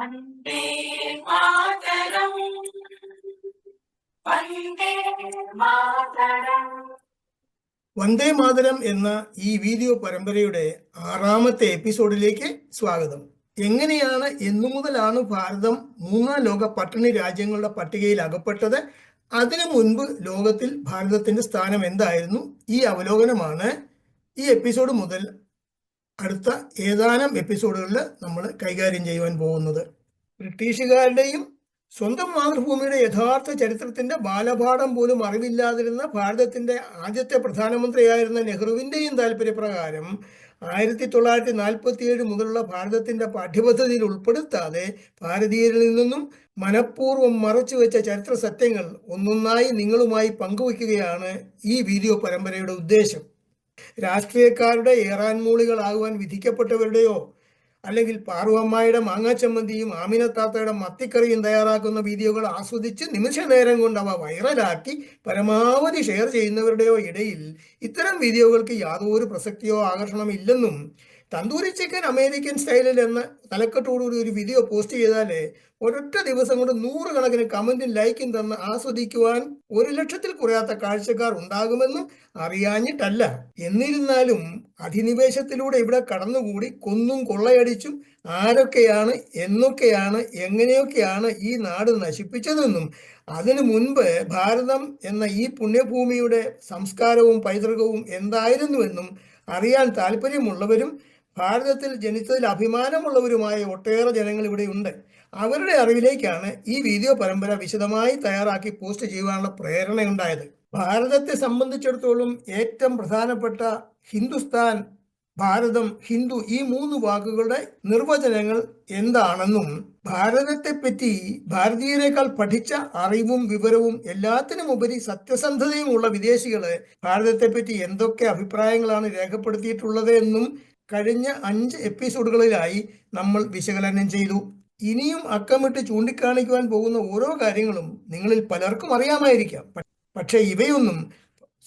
വന്ദേ മാതരം. വന്ദേ വന്ദേ എന്ന ഈ വീഡിയോ പരമ്പരയുടെ ആറാമത്തെ എപ്പിസോഡിലേക്ക് സ്വാഗതം. എങ്ങനെയാണ് എന്നു മുതലാണ് ഭാരതം മൂന്നാം ലോക പട്ടിണി രാജ്യങ്ങളുടെ പട്ടികയിൽ അകപ്പെട്ടത്? അതിനു മുൻപ് ലോകത്തിൽ ഭാരതത്തിന്റെ സ്ഥാനം എന്തായിരുന്നു? ഈ അവലോകനമാണ് ഈ എപ്പിസോഡ് മുതൽ അടുത്ത ഏതാനും എപ്പിസോഡുകളിൽ നമ്മൾ കൈകാര്യം ചെയ്യുവാൻ പോകുന്നത്. ബ്രിട്ടീഷുകാരുടെയും സ്വന്തം മാതൃഭൂമിയുടെ യഥാർത്ഥ ചരിത്രത്തിന്റെ ബാലപാഠം പോലും അറിവില്ലാതിരുന്ന ഭാരതത്തിന്റെ ആദ്യത്തെ പ്രധാനമന്ത്രിയായിരുന്ന നെഹ്റുവിന്റെയും താല്പര്യപ്രകാരം ആയിരത്തി തൊള്ളായിരത്തി നാൽപ്പത്തി ഏഴ് മുതലുള്ള ഭാരതത്തിന്റെ പാഠ്യപദ്ധതിയിൽ ഉൾപ്പെടുത്താതെ ഭാരതീയരിൽ നിന്നും മനഃപൂർവം മറച്ചുവെച്ച ചരിത്ര സത്യങ്ങൾ ഒന്നൊന്നായി നിങ്ങളുമായി പങ്കുവയ്ക്കുകയാണ് ഈ വീഡിയോ പരമ്പരയുടെ ഉദ്ദേശം. രാഷ്ട്രീയക്കാരുടെ ഏറാൻമൂളികളാകുവാൻ വിധിക്കപ്പെട്ടവരുടെയോ അല്ലെങ്കിൽ പാർവമ്മയുടെ മാങ്ങാച്ചമ്മന്തിയും ആമിനത്താത്തയുടെ മത്തിക്കറിയും തയ്യാറാക്കുന്ന വീഡിയോകൾ ആസ്വദിച്ച് നിമിഷ നേരം കൊണ്ട് അവ വൈറലാക്കി പരമാവധി ഷെയർ ചെയ്യുന്നവരുടെയോ ഇടയിൽ ഇത്തരം വീഡിയോകൾക്ക് യാതൊരു പ്രസക്തിയോ ആകർഷണം ഇല്ലെന്നും തന്തൂരി ചിക്കൻ അമേരിക്കൻ സ്റ്റൈലിൽ എന്ന തലക്കെട്ടോടുകൂടി ഒരു വീഡിയോ പോസ്റ്റ് ചെയ്താൽ ഒരൊറ്റ ദിവസം കൊണ്ട് നൂറുകണക്കിന് കമന്റും ലൈക്കും തന്ന് ആസ്വദിക്കുവാൻ ഒരു ലക്ഷത്തിൽ കുറയാത്ത കാഴ്ചക്കാർ ഉണ്ടാകുമെന്നും അറിയാഞ്ഞിട്ടല്ല. എന്നിരുന്നാലും അധിനിവേശത്തിലൂടെ ഇവിടെ കടന്നുകൂടി കൊന്നും കൊള്ളയടിച്ചും ആരൊക്കെയാണ് എന്നൊക്കെയാണ് എങ്ങനെയൊക്കെയാണ് ഈ നാട് നശിപ്പിച്ചതെന്നും അതിനു മുൻപ് ഭാരതം എന്ന ഈ പുണ്യഭൂമിയുടെ സംസ്കാരവും പൈതൃകവും എന്തായിരുന്നുവെന്നും അറിയാൻ താല്പര്യമുള്ളവരും ഭാരതത്തിൽ ജനിച്ചതിൽ അഭിമാനമുള്ളവരുമായ ഒട്ടേറെ ജനങ്ങൾ ഇവിടെ ഉണ്ട്. അവരുടെ അറിവിലേക്കാണ് ഈ വീഡിയോ പരമ്പര വിശദമായി തയ്യാറാക്കി പോസ്റ്റ് ചെയ്യുവാനുള്ള പ്രേരണയുണ്ടായത്. ഭാരതത്തെ സംബന്ധിച്ചിടത്തോളം ഏറ്റവും പ്രധാനപ്പെട്ട ഹിന്ദുസ്ഥാൻ ഭാരതം ഹിന്ദു ഈ മൂന്ന് വാക്കുകളുടെ നിർവചനങ്ങൾ എന്താണെന്നും ഭാരതത്തെ പറ്റി ഭാരതീയരെക്കാൾ പഠിച്ച അറിവും വിവരവും എല്ലാത്തിനും ഉപരി സത്യസന്ധതയും ഉള്ള വിദേശികൾ ഭാരതത്തെ പറ്റി എന്തൊക്കെ അഭിപ്രായങ്ങളാണ് രേഖപ്പെടുത്തിയിട്ടുള്ളത് എന്നും കഴിഞ്ഞ അഞ്ച് എപ്പിസോഡുകളിലായി നമ്മൾ വിശകലനം ചെയ്തു. ഇനിയും അക്കമിട്ട് ചൂണ്ടിക്കാണിക്കുവാൻ പോകുന്ന ഓരോ കാര്യങ്ങളും നിങ്ങളിൽ പലർക്കും അറിയാമായിരിക്കാം. പക്ഷേ ഇവയൊന്നും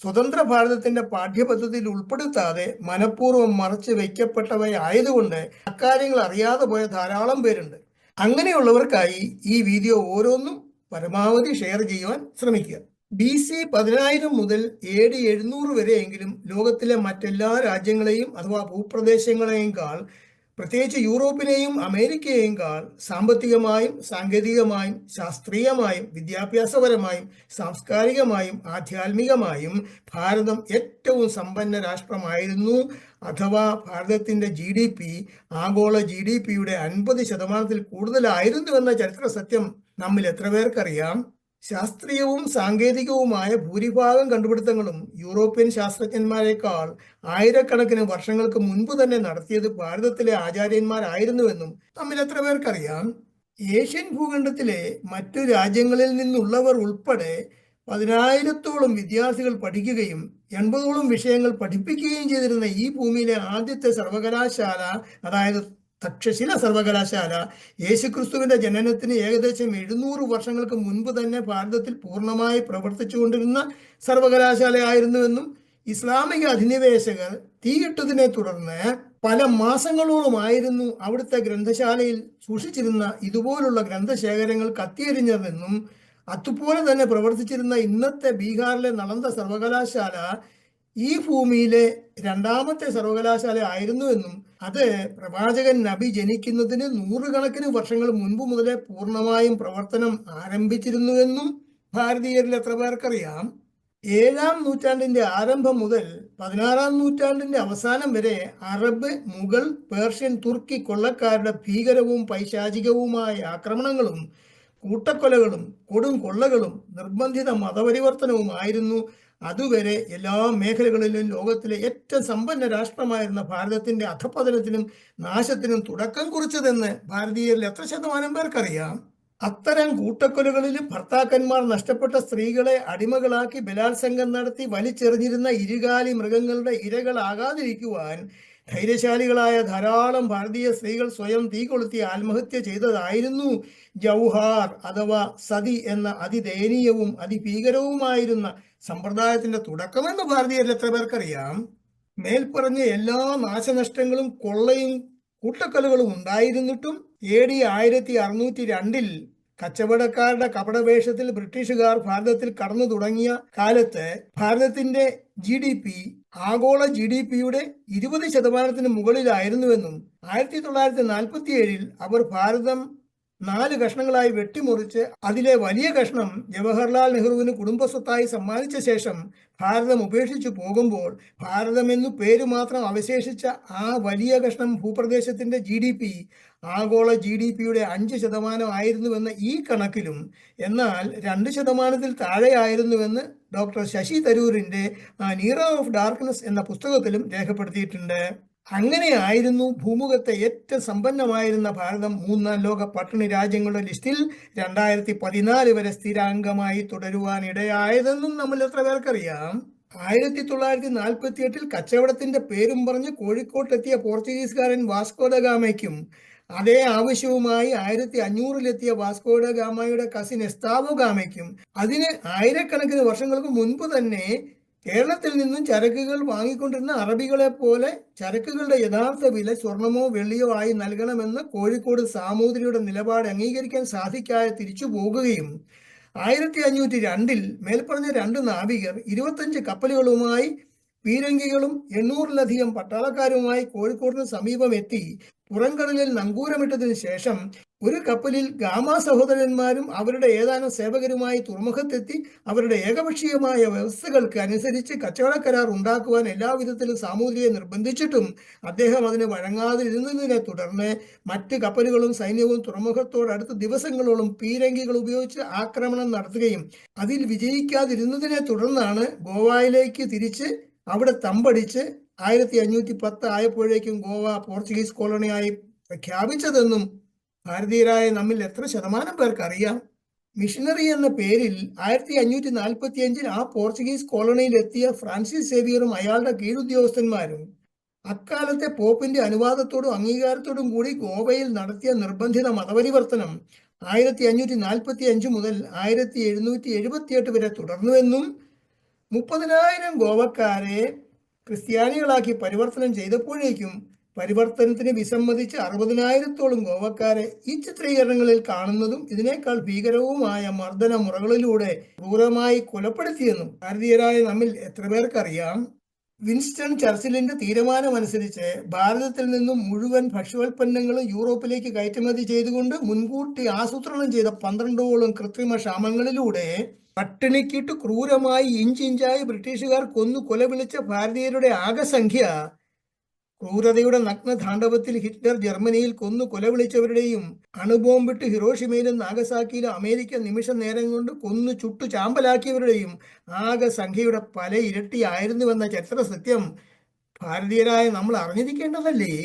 സ്വതന്ത്ര ഭാരതത്തിന്റെ പാഠ്യപദ്ധതിയിൽ ഉൾപ്പെടുത്താതെ മനഃപൂർവം മറച്ചു വയ്ക്കപ്പെട്ടവയായതുകൊണ്ട് അക്കാര്യങ്ങൾ അറിയാതെ പോയ ധാരാളം പേരുണ്ട്. അങ്ങനെയുള്ളവർക്കായി ഈ വീഡിയോ ഓരോന്നും പരമാവധി ഷെയർ ചെയ്യുവാൻ ശ്രമിക്കുക. ബി സി പതിനായിരം മുതൽ എ ഡി എഴുന്നൂറ് വരെയെങ്കിലും ലോകത്തിലെ മറ്റെല്ലാ രാജ്യങ്ങളെയും അഥവാ ഭൂപ്രദേശങ്ങളെയും കാൾ പ്രത്യേകിച്ച് യൂറോപ്പിനെയും അമേരിക്കയെയും കാൾ സാമ്പത്തികമായും സാങ്കേതികമായും ശാസ്ത്രീയമായും വിദ്യാഭ്യാസപരമായും സാംസ്കാരികമായും ആധ്യാത്മികമായും ഭാരതം ഏറ്റവും സമ്പന്ന രാഷ്ട്രമായിരുന്നു. അഥവാ ഭാരതത്തിന്റെ ജി ഡി പി ആഗോള ജി ഡി പിയുടെ അൻപത് ശതമാനത്തിൽ കൂടുതലായിരുന്നു എന്ന ചരിത്ര സത്യം നമ്മിൽ എത്ര പേർക്കറിയാം? ശാസ്ത്രീയവും സാങ്കേതികവുമായ ഭൂരിഭാഗം കണ്ടുപിടുത്തങ്ങളും യൂറോപ്യൻ ശാസ്ത്രജ്ഞന്മാരെക്കാൾ ആയിരക്കണക്കിന് വർഷങ്ങൾക്ക് മുൻപ് തന്നെ നടത്തിയത് ഭാരതത്തിലെ ആചാര്യന്മാരായിരുന്നുവെന്നും നമ്മിൽ എത്ര പേർക്കറിയാം? ഏഷ്യൻ ഭൂഖണ്ഡത്തിലെ മറ്റു രാജ്യങ്ങളിൽ നിന്നുള്ളവർ ഉൾപ്പെടെ പതിനായിരത്തോളം വിദ്യാർത്ഥികൾ പഠിക്കുകയും എൺപതോളം വിഷയങ്ങൾ പഠിപ്പിക്കുകയും ചെയ്തിരുന്ന ഈ ഭൂമിയിലെ ആദ്യത്തെ സർവകലാശാല അതായത് തക്ഷശില സർവകലാശാല യേശുക്രിസ്തുവിന്റെ ജനനത്തിന് ഏകദേശം എഴുന്നൂറ് വർഷങ്ങൾക്ക് മുൻപ് തന്നെ ഭാരതത്തിൽ പൂർണമായി പ്രവർത്തിച്ചുകൊണ്ടിരുന്ന സർവകലാശാലയായിരുന്നുവെന്നും ഇസ്ലാമിക അധിനിവേശകർ തീയിട്ടതിനെ തുടർന്ന് പല മാസങ്ങളോളമായിരുന്നു അവിടുത്തെ ഗ്രന്ഥശാലയിൽ സൂക്ഷിച്ചിരുന്ന ഇതുപോലുള്ള ഗ്രന്ഥശേഖരങ്ങൾ കത്തിയെരിഞ്ഞതെന്നും അതുപോലെ തന്നെ പ്രവർത്തിച്ചിരുന്ന ഇന്നത്തെ ബീഹാറിലെ നളന്ത സർവകലാശാല ഈ ഭൂമിയിലെ രണ്ടാമത്തെ സർവകലാശാല ആയിരുന്നു എന്നും അത് പ്രവാചകൻ നബി ജനിക്കുന്നതിന് നൂറുകണക്കിന് വർഷങ്ങൾ മുൻപ് മുതലേ പൂർണമായും പ്രവർത്തനം ആരംഭിച്ചിരുന്നുവെന്നും ഭാരതീയരിൽ എത്ര പേർക്കറിയാം? ഏഴാം നൂറ്റാണ്ടിന്റെ ആരംഭം മുതൽ പതിനാറാം നൂറ്റാണ്ടിന്റെ അവസാനം വരെ അറബ് മുഗൾ പേർഷ്യൻ തുർക്കി കൊള്ളക്കാരുടെ ഭീകരവും പൈശാചികവുമായ ആക്രമണങ്ങളും കൂട്ടക്കൊലകളും കൊടും കൊള്ളകളും നിർബന്ധിത മതപരിവർത്തനവുമായിരുന്നു അതുവരെ എല്ലാ മേഖലകളിലും ലോകത്തിലെ ഏറ്റവും സമ്പന്ന രാഷ്ട്രമായിരുന്ന ഭാരതത്തിന്റെ അധപതനത്തിനും നാശത്തിനും തുടക്കം കുറിച്ചതെന്ന് ഭാരതീയരിൽ എത്ര ശതമാനം പേർക്കറിയാം? അത്തരം കൂട്ടക്കൊലകളിലും ഭർത്താക്കന്മാർ നഷ്ടപ്പെട്ട സ്ത്രീകളെ അടിമകളാക്കി ബലാത്സംഗം നടത്തി വലിച്ചെറിഞ്ഞിരുന്ന ഇരുകാലി മൃഗങ്ങളുടെ ഇരകളാകാതിരിക്കുവാൻ ധൈര്യശാലികളായ ധാരാളം ഭാരതീയ സ്ത്രീകൾ സ്വയം തീ കൊളുത്തി ആത്മഹത്യ ചെയ്തതായിരുന്നു ജൗഹാർ അഥവാ സതി എന്ന അതിദയനീയവും അതിഭീകരവുമായിരുന്ന സമ്പ്രദായത്തിന്റെ തുടക്കമെന്ന് ഭാരതീയരിൽ എത്ര പേർക്കറിയാം? മേൽപ്പറഞ്ഞ എല്ലാ നാശനഷ്ടങ്ങളും കൊള്ളയും കൂട്ടക്കൊലകളും ഉണ്ടായിരുന്നിട്ടും എ ഡി ആയിരത്തി അറുന്നൂറ്റി രണ്ടിൽ കച്ചവടക്കാരുടെ കപടവേഷത്തിൽ ബ്രിട്ടീഷുകാർ ഭാരതത്തിൽ കടന്നു തുടങ്ങിയ കാലത്ത് ഭാരതത്തിന്റെ ജി ഡി പി ആഗോള ജി ഡി പിയുടെ ഇരുപത് ശതമാനത്തിന് മുകളിലായിരുന്നുവെന്നും ആയിരത്തി തൊള്ളായിരത്തി നാൽപ്പത്തി ഏഴിൽ അവർ ഭാരതം നാല് കഷ്ണങ്ങളായി വെട്ടിമുറിച്ച് അതിലെ വലിയ കഷ്ണം ജവഹർലാൽ നെഹ്റുവിന് കുടുംബസ്വത്തായി സമ്മാനിച്ച ശേഷം ഭാരതം ഉപേക്ഷിച്ചു പോകുമ്പോൾ ഭാരതം എന്നു പേര് മാത്രം അവശേഷിച്ച ആ വലിയ കഷ്ണം ഭൂപ്രദേശത്തിന്റെ ജി ഡി പി ആഗോള ജി ഡി പിയുടെ അഞ്ച് ശതമാനമായിരുന്നുവെന്ന ഈ കണക്കിലും എന്നാൽ രണ്ട് ശതമാനത്തിൽ താഴെയായിരുന്നുവെന്ന് ഡോക്ടർ ശശി തരൂരിന്റെ നീറ ഓഫ് ഡാർക്ക്നെസ് എന്ന പുസ്തകത്തിലും രേഖപ്പെടുത്തിയിട്ടുണ്ട്. അങ്ങനെയായിരുന്നു ഭൂമുഖത്തെ ഏറ്റവും സമ്പന്നമായിരുന്ന ഭാരതം മൂന്നാം ലോക പട്ടിണി രാജ്യങ്ങളുടെ ലിസ്റ്റിൽ രണ്ടായിരത്തി പതിനാല് വരെ സ്ഥിരാംഗമായി തുടരുവാൻ ഇടയായതെന്നും നമ്മൾ എത്ര പേർക്കറിയാം? ആയിരത്തി തൊള്ളായിരത്തി നാൽപ്പത്തി എട്ടിൽ കച്ചവടത്തിന്റെ പേരും പറഞ്ഞ് കോഴിക്കോട്ടെത്തിയ പോർച്ചുഗീസുകാരൻ വാസ്കോഡഗാമയ്ക്കും അതേ ആവശ്യവുമായി ആയിരത്തി അഞ്ഞൂറിലെത്തിയ വാസ്കോഡ ഗാമയുടെ കസിൻ എസ്താവോ ഗാമയ്ക്കും. അതിന് ആയിരക്കണക്കിന് വർഷങ്ങൾക്ക് മുൻപ് തന്നെ കേരളത്തിൽ നിന്നും ചരക്കുകൾ വാങ്ങിക്കൊണ്ടിരുന്ന അറബികളെ പോലെ ചരക്കുകളുടെ യഥാർത്ഥ വില സ്വർണമോ വെള്ളിയോ ആയി നൽകണമെന്ന് കോഴിക്കോട് സാമൂതിരിയുടെ നിലപാട് അംഗീകരിക്കാൻ സാധിക്കാതെ തിരിച്ചു പോകുകയും ആയിരത്തി അഞ്ഞൂറ്റി രണ്ടിൽ മേൽപ്പറഞ്ഞ രണ്ട് നാവികർ ഇരുപത്തഞ്ച് കപ്പലുകളുമായി പീരങ്കികളും എണ്ണൂറിലധികം പട്ടാളക്കാരുമായി കോഴിക്കോടിന് സമീപം എത്തി പുറംകടലിൽ നങ്കൂരമിട്ടതിനു ശേഷം ഒരു കപ്പലിൽ ഗാമ സഹോദരന്മാരും അവരുടെ ഏതാനും സേവകരുമായി തുറമുഖത്തെത്തി അവരുടെ ഏകപക്ഷീയമായ വ്യവസ്ഥകൾക്ക് അനുസരിച്ച് കച്ചവട കരാർ ഉണ്ടാക്കുവാൻ എല്ലാവിധത്തിലും സാമൂതിരിയെ നിർബന്ധിച്ചിട്ടും അദ്ദേഹം അതിന് വഴങ്ങാതിരുന്നതിനെ തുടർന്ന് മറ്റ് കപ്പലുകളും സൈന്യവും തുറമുഖത്തോടടുത്ത് ദിവസങ്ങളോളം പീരങ്കികൾ ഉപയോഗിച്ച് ആക്രമണം നടത്തുകയും അതിൽ വിജയിക്കാതിരുന്നതിനെ തുടർന്നാണ് ഗോവയിലേക്ക് തിരിച്ച് അവിടെ തമ്പടിച്ച് ആയിരത്തി അഞ്ഞൂറ്റി പത്ത് ആയപ്പോഴേക്കും ഗോവ പോർച്ചുഗീസ് കോളണിയായി പ്രഖ്യാപിച്ചതെന്നും ഭാരതീയരായ നമ്മിൽ എത്ര ശതമാനം പേർക്കറിയാം. മിഷണറി എന്ന പേരിൽ ആയിരത്തി അഞ്ഞൂറ്റി നാൽപ്പത്തി അഞ്ചിൽ ആ പോർച്ചുഗീസ് കോളനിയിൽ എത്തിയ ഫ്രാൻസിസ് സേവിയറും അയാളുടെ കീഴുദ്യോഗസ്ഥന്മാരും അക്കാലത്തെ പോപ്പിന്റെ അനുവാദത്തോടും അംഗീകാരത്തോടും കൂടി ഗോവയിൽ നടത്തിയ നിർബന്ധിത മതപരിവർത്തനം ആയിരത്തി അഞ്ഞൂറ്റി നാൽപ്പത്തി അഞ്ച് മുതൽ ആയിരത്തി എഴുന്നൂറ്റി എഴുപത്തിയെട്ട് വരെ തുടർന്നുവെന്നും മുപ്പതിനായിരം ഗോവക്കാരെ ക്രിസ്ത്യാനികളാക്കി പരിവർത്തനം ചെയ്തപ്പോഴേക്കും പരിവർത്തനത്തിന് വിസമ്മതിച്ച് അറുപതിനായിരത്തോളം ഗോവക്കാരെ ഈ ചിത്രീകരണങ്ങളിൽ കാണുന്നതും ഇതിനേക്കാൾ ഭീകരവുമായ മർദ്ദന മുറകളിലൂടെ ക്രൂരമായി കൊലപ്പെടുത്തിയെന്നും ഭാരതീയരായ നമ്മിൽ എത്ര പേർക്കറിയാം? വിൻസ്റ്റൺ ചർച്ചിലിന്റെ തീരുമാനമനുസരിച്ച് ഭാരതത്തിൽ നിന്നും മുഴുവൻ ഭക്ഷ്യോൽപ്പന്നങ്ങളും യൂറോപ്പിലേക്ക് കയറ്റുമതി ചെയ്തുകൊണ്ട് മുൻകൂട്ടി ആസൂത്രണം ചെയ്ത പന്ത്രണ്ടോളം കൃത്രിമ ക്ഷാമങ്ങളിലൂടെ പട്ടിണിക്കിട്ട് ക്രൂരമായി ഇഞ്ചിഞ്ചായി ബ്രിട്ടീഷുകാർ കൊന്നു കൊല വിളിച്ച ഭാരതീയരുടെ ആകെ സംഖ്യ ക്രൂരതയുടെ നഗ്നതാണ്ഡവത്തിൽ ഹിറ്റ്ലർ ജർമ്മനിയിൽ കൊന്നു കൊലവിളിച്ചവരുടെയും അണുബോംബിട്ട് ഹിറോഷിമയിലും നാഗസാക്കിയിലും അമേരിക്ക നിമിഷ നേരം കൊണ്ട് കൊന്നു ചുട്ടു ചാമ്പലാക്കിയവരുടെയും ആകെ സംഖ്യയുടെ പല ഇരട്ടിയായിരുന്നുവെന്ന ചരിത്ര സത്യം ഭാരതീയരായ നമ്മൾ അറിഞ്ഞിരിക്കേണ്ടതല്ലേ?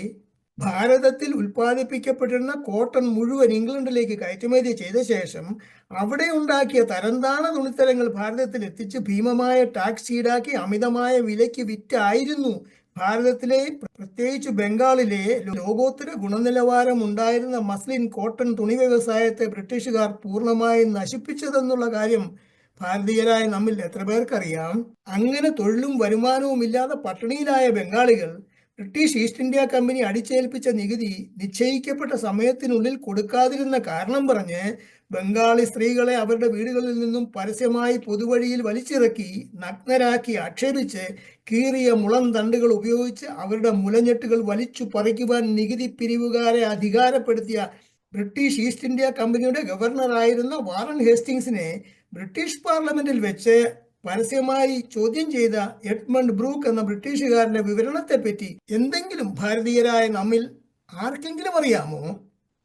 ഭാരതത്തിൽ ഉൽപ്പാദിപ്പിക്കപ്പെട്ടിരുന്ന കോട്ടൺ മുഴുവൻ ഇംഗ്ലണ്ടിലേക്ക് കയറ്റുമതി ചെയ്ത ശേഷം അവിടെ ഉണ്ടാക്കിയ തരംതാണ തുണിത്തരങ്ങൾ ഭാരതത്തിൽ എത്തിച്ച് ഭീമമായ ടാക്സ് ഈടാക്കി അമിതമായ വിലയ്ക്ക് വിറ്റായിരുന്നു ഭാരതത്തിലെ പ്രത്യേകിച്ച് ബംഗാളിലെ ലോകോത്തര ഗുണനിലവാരം ഉണ്ടായിരുന്ന മസ്ലിൻ കോട്ടൺ തുണി വ്യവസായത്തെ ബ്രിട്ടീഷുകാർ പൂർണമായും നശിപ്പിച്ചതെന്നുള്ള കാര്യം ഭാരതീയരായ നമ്മിൽ എത്ര പേർക്കറിയാം? അങ്ങനെ തൊഴിലും വരുമാനവും ഇല്ലാതെ പട്ടിണിയിലായ ബംഗാളികൾ ബ്രിട്ടീഷ് ഈസ്റ്റ് ഇന്ത്യ കമ്പനി അടിച്ചേൽപ്പിച്ച നികുതി നിശ്ചയിക്കപ്പെട്ട സമയത്തിനുള്ളിൽ കൊടുക്കാതിരുന്ന കാരണം പറഞ്ഞ് ബംഗാളി സ്ത്രീകളെ അവരുടെ വീടുകളിൽ നിന്നും പരസ്യമായി പൊതുവഴിയിൽ വലിച്ചിറക്കി നഗ്നരാക്കി ആക്ഷേപിച്ച് കീറിയ മുളം തണ്ടുകൾ ഉപയോഗിച്ച് അവരുടെ മുലഞ്ഞെട്ടുകൾ വലിച്ചു പറിക്കുവാൻ നികുതി പിരിവുകാരെ അധികാരപ്പെടുത്തിയ ബ്രിട്ടീഷ് ഈസ്റ്റ് ഇന്ത്യ കമ്പനിയുടെ ഗവർണറായിരുന്ന വാറൻ ഹേസ്റ്റിങ്സിനെ ബ്രിട്ടീഷ് പാർലമെന്റിൽ വെച്ച് പരസ്യമായി ചോദ്യം ചെയ്ത എഡ്മണ്ട് ബ്രൂക്ക് എന്ന ബ്രിട്ടീഷുകാരന്റെ വിവരണത്തെപ്പറ്റി എന്തെങ്കിലും ഭാരതീയരായ നമ്മിൽ ആർക്കെങ്കിലും അറിയാമോ?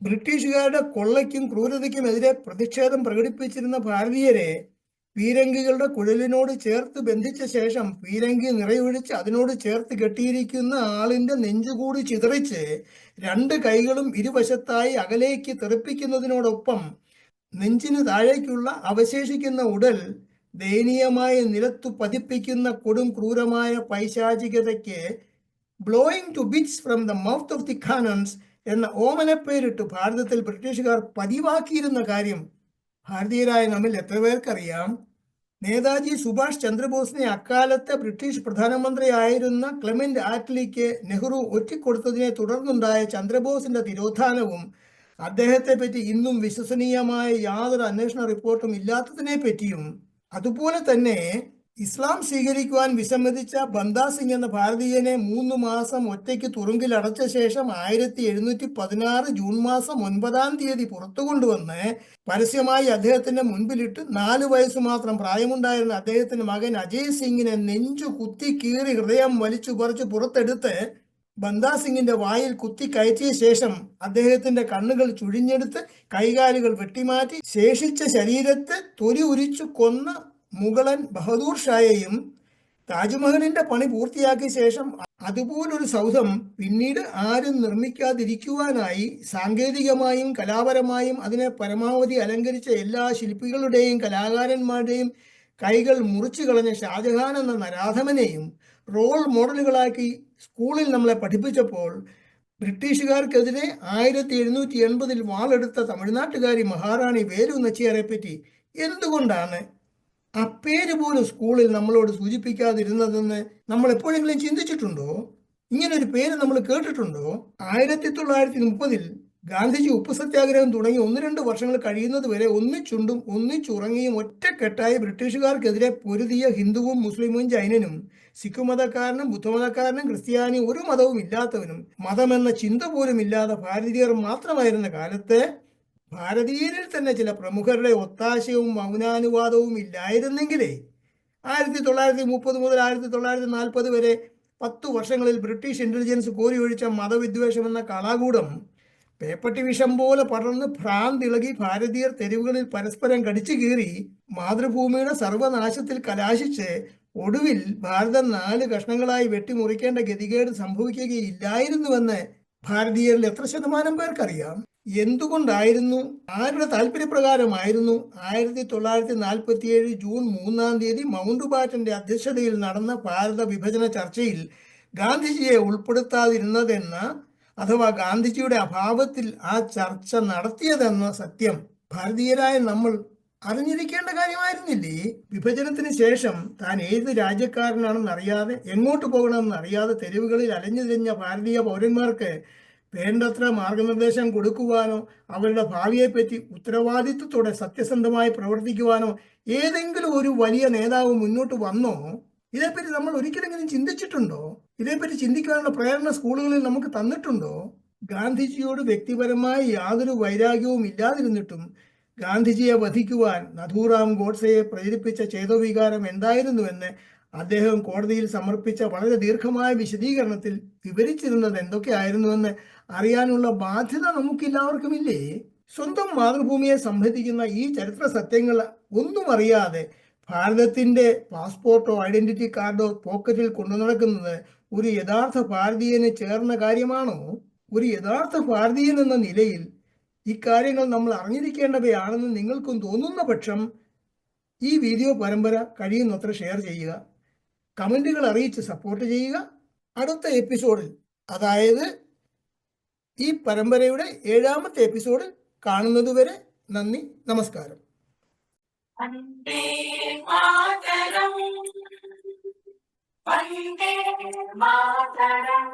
ബ്രിട്ടീഷുകാരുടെ കൊള്ളയ്ക്കും ക്രൂരതയ്ക്കും എതിരെ പ്രതിഷേധം പ്രകടിപ്പിച്ചിരുന്ന ഭാരതീയരെ പീരങ്കികളുടെ കുഴലിനോട് ചേർത്ത് ബന്ധിച്ച ശേഷം പീരങ്കി നിറയൊഴിച്ച് അതിനോട് ചേർത്ത് കെട്ടിയിരിക്കുന്ന ആളിന്റെ നെഞ്ചുകൂടി ചിതറിച്ച് രണ്ട് കൈകളും ഇരുവശത്തായി അകലേക്ക് തെറിപ്പിക്കുന്നതിനോടൊപ്പം നെഞ്ചിന് താഴേക്കുള്ള അവശേഷിക്കുന്ന ഉടൽ ദയനീയമായ നിലത്തു പതിപ്പിക്കുന്ന കൊടും ക്രൂരമായ പൈശാചികതയ്ക്ക് blowing to bits from the mouth of the cannons എന്ന ഓമനപ്പേരിട്ട് ഭാരതത്തിൽ ബ്രിട്ടീഷുകാർ പതിവാക്കിയിരുന്ന കാര്യം ഭാരതീയരായ നമ്മിൽ എത്ര പേർക്കറിയാം? നേതാജി സുഭാഷ് ചന്ദ്രബോസിനെ അക്കാലത്തെ ബ്രിട്ടീഷ് പ്രധാനമന്ത്രിയായിരുന്ന ക്ലെമന്റ് ആറ്റ്ലിക്ക് നെഹ്റു ഒറ്റിക്കൊടുത്തതിനെ തുടർന്നുണ്ടായ ചന്ദ്രബോസിന്റെ തിരോധാനവും അദ്ദേഹത്തെ പറ്റി ഇന്നും വിശ്വസനീയമായ യാതൊരു അന്വേഷണ റിപ്പോർട്ടും ഇല്ലാത്തതിനെ പറ്റിയും അതുപോലെ തന്നെ ഇസ്ലാം സ്വീകരിക്കുവാൻ വിസമ്മതിച്ച ബന്ദാ സിംഗ് എന്ന ഭാരതീയനെ മൂന്ന് മാസം ഒറ്റയ്ക്ക് തുറുങ്കിൽ അടച്ച ശേഷം ആയിരത്തി എഴുന്നൂറ്റി പതിനാറ് ജൂൺ മാസം ഒൻപതാം തീയതി പുറത്തു കൊണ്ടുവന്ന് പരസ്യമായി അദ്ദേഹത്തിന്റെ മുൻപിലിട്ട് നാല് വയസ്സ് മാത്രം പ്രായമുണ്ടായിരുന്ന അദ്ദേഹത്തിന്റെ മകൻ അജയ് സിംഗിനെ നെഞ്ചു കുത്തി കീറി ഹൃദയം വലിച്ചു പറിച്ച് പുറത്തെടുത്ത് ബന്ദാ സിംഗിന്റെ വായിൽ കുത്തി കയറ്റിയ ശേഷം അദ്ദേഹത്തിന്റെ കണ്ണുകൾ ചുഴിഞ്ഞെടുത്ത് കൈകാലുകൾ വെട്ടിമാറ്റി ശേഷിച്ച ശരീരത്തെ തൊലി ഉരിച്ചു കൊന്ന മുഗളൻ ബഹദൂർ ഷായെയും താജ്മഹലിന്റെ പണി പൂർത്തിയാക്കിയ ശേഷം അതുപോലൊരു സൗധം പിന്നീട് ആരും നിർമ്മിക്കാതിരിക്കുവാനായി സാങ്കേതികമായും കലാപരമായും അതിനെ പരമാവധി അലങ്കരിച്ച എല്ലാ ശില്പികളുടെയും കലാകാരന്മാരുടെയും കൈകൾ മുറിച്ചു കളഞ്ഞ ഷാജഹാൻ എന്ന നരാധമനെയും റോൾ മോഡലുകളാക്കി സ്കൂളിൽ നമ്മളെ പഠിപ്പിച്ചപ്പോൾ ബ്രിട്ടീഷുകാർക്കെതിരെ ആയിരത്തി എഴുന്നൂറ്റി എൺപതിൽ വാളെടുത്ത തമിഴ്നാട്ടുകാരി മഹാറാണി വേലു നച്ചിയാരെ പറ്റി എന്തുകൊണ്ടാണ് ആ പേര് പോലും സ്കൂളിൽ നമ്മളോട് സൂചിപ്പിക്കാതിരുന്നതെന്ന് നമ്മൾ എപ്പോഴെങ്കിലും ചിന്തിച്ചിട്ടുണ്ടോ? ഇങ്ങനെ ഒരു പേര് നമ്മൾ കേട്ടിട്ടുണ്ടോ? ആയിരത്തി തൊള്ളായിരത്തി മുപ്പതിൽ ഗാന്ധിജി ഉപ്പ് സത്യാഗ്രഹം തുടങ്ങി ഒന്ന് രണ്ട് വർഷങ്ങൾ കഴിയുന്നത് വരെ ഒന്നിച്ചുണ്ടും ഒന്നിച്ചുറങ്ങിയും ഒറ്റക്കെട്ടായി ബ്രിട്ടീഷുകാർക്കെതിരെ പൊരുതിയ ഹിന്ദുവും മുസ്ലിമും ജൈനനും സിഖ് മതക്കാരനും ബുദ്ധമതക്കാരനും ക്രിസ്ത്യാനി ഒരു മതവും ഇല്ലാത്തവനും മതമെന്ന ചിന്ത പോലും ഇല്ലാതെ ഭാരതീയർ മാത്രമായിരുന്ന കാലത്ത് ഭാരതീയരിൽ തന്നെ ചില പ്രമുഖരുടെ ഒത്താശയും മൗനാനുവാദവും ഇല്ലായിരുന്നെങ്കിലേ ആയിരത്തി തൊള്ളായിരത്തി മുപ്പത് മുതൽ ആയിരത്തി തൊള്ളായിരത്തി നാൽപ്പത് വരെ പത്തു വർഷങ്ങളിൽ ബ്രിട്ടീഷ് ഇന്റലിജൻസ് കോരിയൊഴിച്ച മതവിദ്വേഷം എന്ന കളാകൂടം പേപ്പട്ടി വിഷം പോലെ പടർന്ന് ഭ്രാന്തിളകി ഭാരതീയർ തെരുവുകളിൽ പരസ്പരം കടിച്ചു കീറി മാതൃഭൂമിയുടെ സർവനാശത്തിൽ കലാശിച്ച് ഒടുവിൽ ഭാരതം നാല് കഷ്ണങ്ങളായി വെട്ടിമുറിക്കേണ്ട ഗതികേട് സംഭവിക്കുകയില്ലായിരുന്നുവെന്ന് ഭാരതീയരിൽ എത്ര ശതമാനം പേർക്കറിയാം? എന്തുകൊണ്ടായിരുന്നു? ആരുടെ താല്പര്യപ്രകാരമായിരുന്നു ആയിരത്തി തൊള്ളായിരത്തി നാൽപ്പത്തി ഏഴ് ജൂൺ മൂന്നാം തീയതി മൗണ്ട് ബാറ്റന്റെ അധ്യക്ഷതയിൽ നടന്ന ഭാരത വിഭജന ചർച്ചയിൽ ഗാന്ധിജിയെ ഉൾപ്പെടുത്താതിരുന്നതെന്ന അഥവാ ഗാന്ധിജിയുടെ അഭാവത്തിൽ ആ ചർച്ച നടത്തിയതെന്ന സത്യം. ഭാരതീയരായ നമ്മൾ അറിഞ്ഞിരിക്കേണ്ട കാര്യമായിരുന്നില്ലേ? വിഭജനത്തിന് ശേഷം താൻ ഏത് രാജ്യക്കാരനാണെന്ന് അറിയാതെ എങ്ങോട്ട് പോകണമെന്ന് അറിയാതെ തെരുവുകളിൽ അലഞ്ഞു തിരിഞ്ഞ ഭാരതീയ പൗരന്മാർക്ക് വേണ്ടത്ര മാർഗനിർദ്ദേശം കൊടുക്കുവാനോ അവരുടെ ഭാവിയെപ്പറ്റി ഉത്തരവാദിത്വത്തോടെ സത്യസന്ധമായി പ്രവർത്തിക്കുവാനോ ഏതെങ്കിലും ഒരു വലിയ നേതാവ് മുന്നോട്ട് വന്നോ? ഇതേപ്പറ്റി നമ്മൾ ഒരിക്കലെങ്കിലും ചിന്തിച്ചിട്ടുണ്ടോ? ഇതേപ്പറ്റി ചിന്തിക്കാനുള്ള പ്രേരണ സ്കൂളുകളിൽ നമുക്ക് തന്നിട്ടുണ്ടോ? ഗാന്ധിജിയോട് വ്യക്തിപരമായി യാതൊരു വൈരാഗ്യവും ഇല്ലാതിരുന്നിട്ടും ഗാന്ധിജിയെ വധിക്കുവാൻ നഥൂറാം ഗോഡ്സെയെ പ്രേരിപ്പിച്ച ചേതോവികാരം എന്തായിരുന്നുവെന്ന് അദ്ദേഹം കോടതിയിൽ സമർപ്പിച്ച വളരെ ദീർഘമായ വിശദീകരണത്തിൽ വിവരിച്ചിരുന്നത് എന്തൊക്കെയായിരുന്നുവെന്ന് അറിയാനുള്ള ബാധ്യത നമുക്കെല്ലാവർക്കുമില്ലേ? സ്വന്തം മാതൃഭൂമിയെ സംബന്ധിക്കുന്ന ഈ ചരിത്ര സത്യങ്ങൾ ഒന്നും അറിയാതെ ഭാരതത്തിന്റെ പാസ്പോർട്ടോ ഐഡന്റിറ്റി കാർഡോ പോക്കറ്റിൽ കൊണ്ടു നടക്കുന്നത് ഒരു യഥാർത്ഥ ഭാരതീയന് ചേർന്ന കാര്യമാണോ? ഒരു യഥാർത്ഥ ഭാരതീയൻ എന്ന നിലയിൽ ഇക്കാര്യങ്ങൾ നമ്മൾ അറിഞ്ഞിരിക്കേണ്ടവയാണെന്ന് നിങ്ങൾക്കും തോന്നുന്ന പക്ഷം ഈ വീഡിയോ പരമ്പര കഴിയുന്നത്ര ഷെയർ ചെയ്യുക കമന്റുകൾ അറിയിച്ച് സപ്പോർട്ട് ചെയ്യുക. അടുത്ത എപ്പിസോഡിൽ അതായത് ഈ പരമ്പരയുടെ ഏഴാമത്തെ എപ്പിസോഡ് കാണുന്നതുവരെ നന്ദി നമസ്കാരം. വന്ദേ മാതരം.